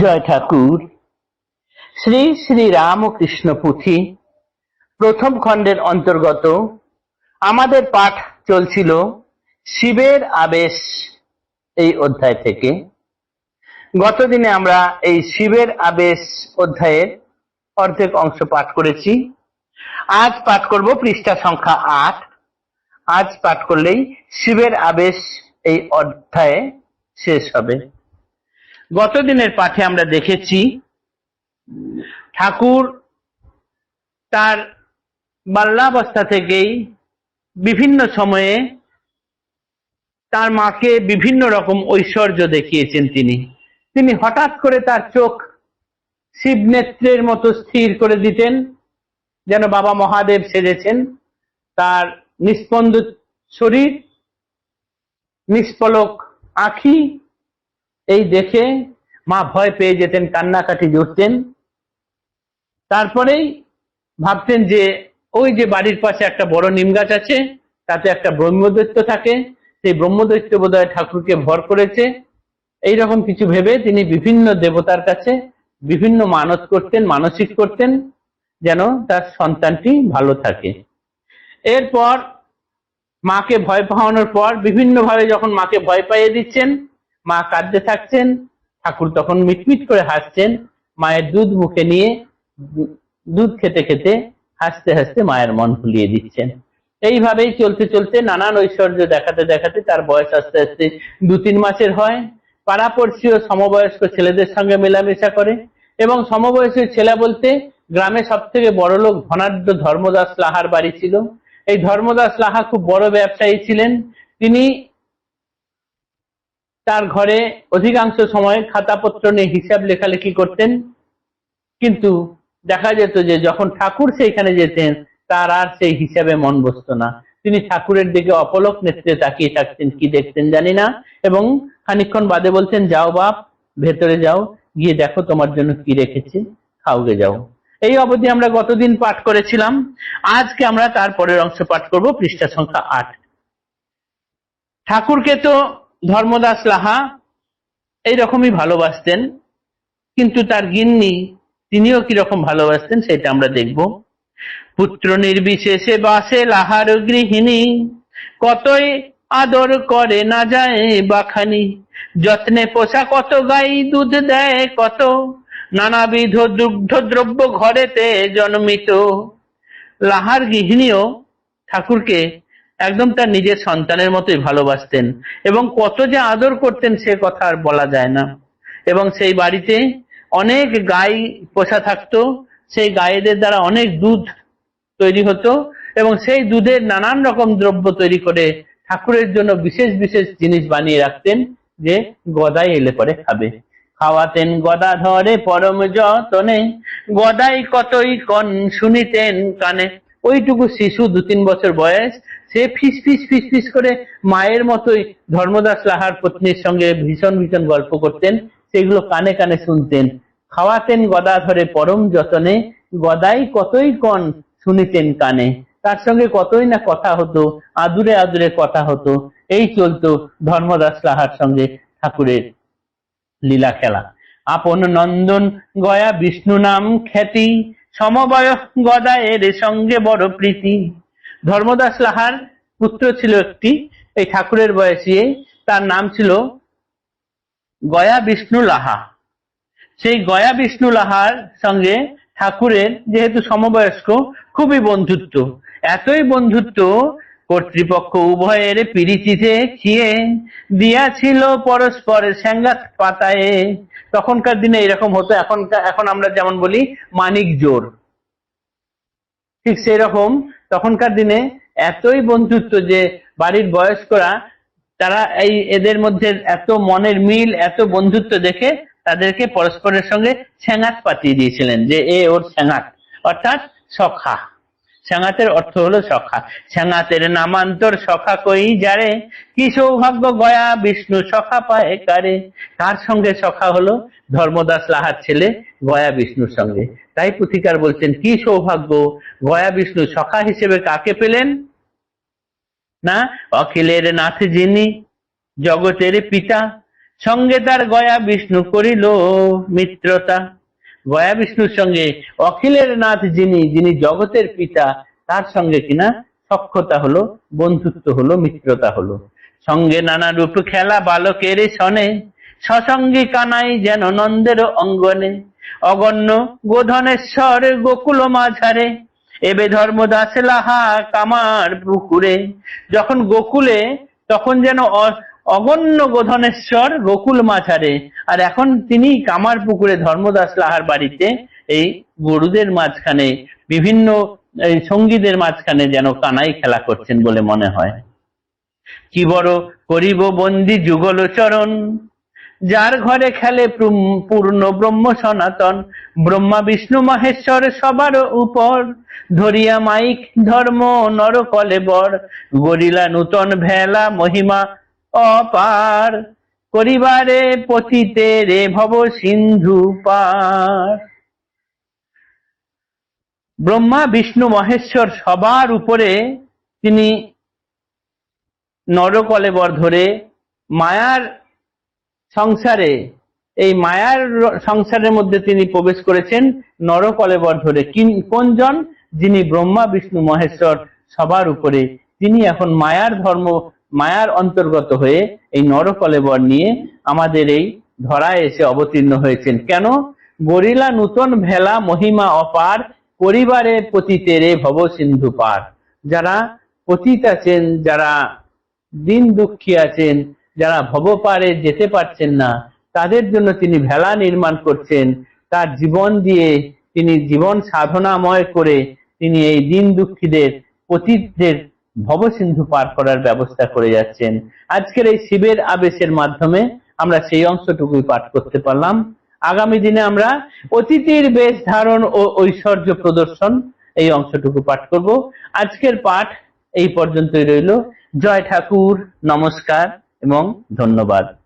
জয় ঠাকুর। শ্রী শ্রী রামকৃষ্ণ পুঁথি প্রথম খণ্ডের অন্তর্গত। আমাদের পাঠ চলছিল শিবের আবেশ এই অধ্যায় থেকে। গতদিনে আমরা এই শিবের আবেশ অধ্যায়ের অর্ধেক অংশ পাঠ করেছি। আজ পাঠ করব পৃষ্ঠা সংখ্যা আট। আজ পাঠ করলেই শিবের আবেশ এই অধ্যায়ে শেষ হবে। গতদিনের পাঠে আমরা দেখেছি, ঠাকুর তার বাল্যাবস্থা থেকেই বিভিন্ন সময়ে তার মাকে বিভিন্ন রকম ঐশ্বর্য দেখিয়েছেন তিনি। তিনি হঠাৎ করে তার চোখ শিব নেত্রের মতো স্থির করে দিতেন, যেন বাবা মহাদেব সেজেছেন। তার নিস্পন্দ শরীর, নিষ্পলক আখি এই দেখে মা ভয় পেয়ে যেতেন, কান্নাকাটি জুড়তেন তারপরেই ভাবতেন যে ওই যে বাড়ির পাশে একটা বড় নিম গাছ আছে, তাতে একটা ব্রহ্মদৈত্য থাকে। সেই ব্রহ্মদৈত্য বোধহয় ঠাকুরকে ভর করেছে। এই রকম কিছু ভেবে তিনি বিভিন্ন দেবতার কাছে বিভিন্ন মানত করতেন, মানসিক করতেন, যেন তার সন্তানটি ভালো থাকে। এরপর মাকে ভয় পাওয়ানোর পর বিভিন্নভাবে যখন মাকে ভয় পাইয়ে দিচ্ছেন মা কাঁদতে থাকছেন, ঠাকুর তখন মিটমিট করে হাসছেন, মায়ের দুধ মুখে নিয়ে দুধ খেতে খেতে হাসতে হাসতে মায়ের মন ভুলিয়ে দিচ্ছেন। এইভাবেই চলতে চলতে নানান ঐশ্বর্য দেখাতে দেখাতে তার বয়স আস্তে আস্তে দু তিন মাসের হয়। পাড়াপড়শি ও সমবয়স্ক ছেলেদের সঙ্গে মেলামেশা করে এবং সমবয়সী ছেলে বলতে গ্রামে সব থেকে বড় লোক ধনাঢ্য ধর্মদাস লাহার বাড়ি ছিল। এই ধর্মদাস লাহা খুব বড় ব্যবসায়ী ছিলেন। তিনি তার ঘরে অধিকাংশ সময় খাতাপত্র নিয়ে হিসাব লেখালেখি করতেন। কিন্তু দেখা যেত যে যখন ঠাকুর সেইখানে যেতেন, তার আর সেই হিসাবে মন বসত না। তিনি ঠাকুরের দিকে অপলক নেত্রে তাকিয়ে থাকতেন, কি দেখতেন জানি না। এবং খানিকক্ষণ বাদে বলতেন, যাও বাপ, ভেতরে যাও, গিয়ে দেখো তোমার জন্য কি রেখেছি, খাওগে যাও। এই অবধি আমরা গতদিন পাঠ করেছিলাম। আজকে আমরা তার পরের অংশ পাঠ করব, পৃষ্ঠা সংখ্যা আট। ঠাকুরকে তো ধর্মদাস লাহা এইরকমই ভালোবাসতেন, কিন্তু তার গিন্নি তিনিও কীরকম ভালোবাসতেন সেটা আমরা দেখব। পুত্র নির্বিশেষে বাসে লাহার গৃহিণী, কতই আদর করে না যায় বাখানি। যত্নে পোষা কত গাই দুধ দেয় কত, নানাবিধ দুগ্ধ দ্রব্য ঘরেতে জন্মিত। লাহার গৃহিণীও ঠাকুরকে একদম তার নিজের সন্তানের মতোই ভালোবাসতেন এবং কত যে আদর করতেন সে কথা আর বলা যায় না। এবং সেই বাড়িতে অনেক গাই পোষা থাকতো, সেই গায়েদের দ্বারা অনেক দুধ তৈরি হতো এবং সেই দুধের নানান রকম দ্রব্য তৈরি করে ঠাকুরের জন্য বিশেষ বিশেষ জিনিস বানিয়ে রাখতেন যে গদাই এলে পরে খাবে। খাওয়াতেন গদা ধরে পরম যতনে, গদাই কতই কন শুনিতেন কানে। ওইটুকু শিশু দু তিন বছর বয়স সে ফিস ফিস ফিস ফিস করে মায়ের মতোই ধর্মদাস লাহার পত্নীর সঙ্গে ভীষণ ভীষণ গল্প করতেন, সেগুলো কানে কানে শুনতেন। খাওয়াতেন গদা ধরে পরম যতনে, গদাই কতই কন শুনিতেন কানে। তার সঙ্গে কতই না কথা হতো, আদুরে আদুরে কথা হতো। এই চলতো ধর্মদাস লাহার সঙ্গে ঠাকুরের লীলা খেলা। আপন নন্দন গয়া বিষ্ণু নাম খ্যাতি সমবয় গদায়ের সঙ্গে বড় প্রীতি। ধর্মদাস লাহার পুত্র ছিল একটি। এই ঠাকুরের বয়সী তার নাম ছিল গয়া বিষ্ণু লাহা। সেই গয়া বিষ্ণু লাহার সঙ্গে ঠাকুরের যেহেতু সমবয়স্ক, খুবই বন্ধুত্ব। এতই বন্ধুত্ব কর্তৃপক্ষ উভয়ের পিরিচিতে খিয়ে দিয়াছিল পরস্পরের স্যাঙ্গাত পাতায়ে। তখনকার দিনে এরকম হতো, এখন এখন আমরা যেমন বলি, মানিক জোর। ঠিক সেই রকম তখনকার দিনে এতই বন্ধুত্ব যে বাড়ির বয়স্করা, তারা এই এদের মধ্যে এত মনের মিল, এত বন্ধুত্ব দেখে তাদেরকে পরস্পরের সঙ্গে স্যাঙাত পাতিয়ে দিয়েছিলেন যে এ ওর স্যাঙাত অর্থাৎ সখা। স্যাঙাতের অর্থ হলো সখা। স্যাঙাতের নামান্তর সখা কই যারে? কি সৌভাগ্য গয়া বিষ্ণু সখা পায় কারে? কার সঙ্গে সখা হলো ধর্মদাস লাহার ছেলে গয়া বিষ্ণুর সঙ্গে। তাই পুথিকার বলছেন, কি সৌভাগ্য? গয়া বিষ্ণু সখা হিসেবে কাকে পেলেন? না, অখিলের নাথ যিনি জগতের পিতা, সঙ্গে তার গয়া বিষ্ণু করিল মিত্রতা। গয়া বিষ্ণুর সঙ্গে অখিলের নাথ যিনি যিনি জগতের পিতা, তার সঙ্গে কিনা সক্ষতা হলো, বন্ধুত্ব হলো, মিত্রতা হলো। সঙ্গে নানা রূপ খেলা বালকের সনে, সসঙ্গী কানাই যেন নন্দের অঙ্গনে। অগণ্য গোধনেশ্বর গোকুল মাঝারে, এবে ধর্মদাস লাহা কামার পুকুরে। যখন গোকুলে, তখন যেন অগণ্য গোধনেশ্বর গোকুল মাঝারে। আর এখন তিনি কামার পুকুরে ধর্মদাস লাহার বাড়িতে, এই গরুদের মাঝখানে, বিভিন্ন, এই সঙ্গীদের মাঝখানে যেন কানাই খেলা করছেন বলে মনে হয়। কি বড় করিব বন্দি যুগল চরণ। যার ঘরে খেলে পূর্ণ ব্রহ্ম সনাতন, ব্রহ্মা, বিষ্ণু, মহেশ্বর সবার উপর। ধরিয়া মাইক ধর্ম নর কলেবর গরিলা নূতন ভেলা মহিমা অপার করিবারে পতিতে রে ভব সিন্ধু পার। ব্রহ্মা, বিষ্ণু, মহেশ্বর সবার উপরে তিনি নরকলেবর ধরে মায়ার সংসারে, এই মায়ার সংসারের মধ্যে তিনি প্রবেশ করেছেন নরকলেবর ধরে। কিন- কোনজন? যিনি ব্রহ্মা, বিষ্ণু, মহেশ্বর সবার উপরে। তিনি এখন মায়ার ধর্ম মায়ার অন্তর্গত হয়ে এই নরকলেবর নিয়ে আমাদের এই ধরায় এসে অবতীর্ণ হয়েছেন। কেন? গরিলা নূতন ভেলা মহিমা অপার পরিবারে পতিতেরে ভব সিন্ধু পার। যারা পতিত আছেন, যারা দিন দুঃখী আছেন, যারা ভবপারে যেতে পারছেন না, তাদের জন্য তিনি ভেলা নির্মাণ করছেন। তার জীবন দিয়ে তিনি জীবন সাধনাময় করে তিনি এই দিন দুঃখীদের, পতিতদের ভবসিন্ধু পার করার ব্যবস্থা করে যাচ্ছেন। আজকের এই শিবের আবেশের মাধ্যমে আমরা সেই অংশটুকুই পাঠ করতে পারলাম। আগামী দিনে আমরা অতিথির বেশ ধারণ ও ঐশ্বর্য প্রদর্শন এই অংশটুকু পাঠ করব। আজকের পাঠ এই পর্যন্তই রইল। জয় ঠাকুর, নমস্কার এবং ধন্যবাদ।